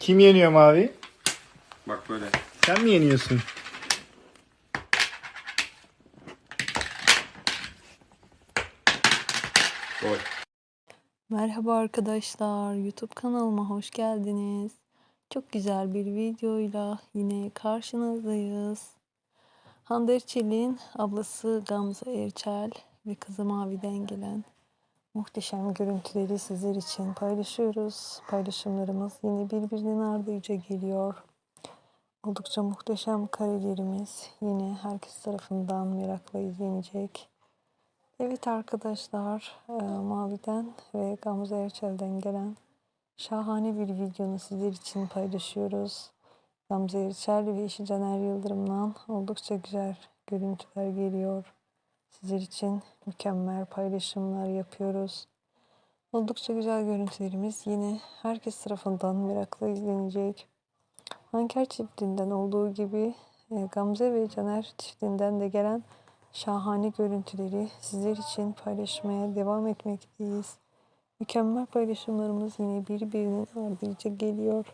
Kim yeniyor mavi? Bak böyle. Sen mi yeniyorsun? Gol. Merhaba arkadaşlar, YouTube kanalıma hoş geldiniz. Çok güzel bir videoyla yine karşınızdayız. Hande Erçel'in ablası Gamze Erçel ve kızı Mavi'den gelen muhteşem görüntüleri sizler için paylaşıyoruz. Paylaşımlarımız yine birbirinin ardınca geliyor. Oldukça muhteşem karelerimiz yine herkes tarafından merakla izlenecek. Evet arkadaşlar, e, Mavi'den ve Gamze Erçel'den gelen şahane bir videonu sizler için paylaşıyoruz. Gamze Erçel ve eşi Caner Yıldırım'dan oldukça güzel görüntüler geliyor. Sizler için mükemmel paylaşımlar yapıyoruz. Oldukça güzel görüntülerimiz yine herkes tarafından merakla izlenecek. Hanker çiftinden olduğu gibi e, Gamze ve Caner çiftinden de gelen şahane görüntüleri sizler için paylaşmaya devam etmekteyiz. Mükemmel paylaşımlarımız yine birbirinin ardınca geliyor.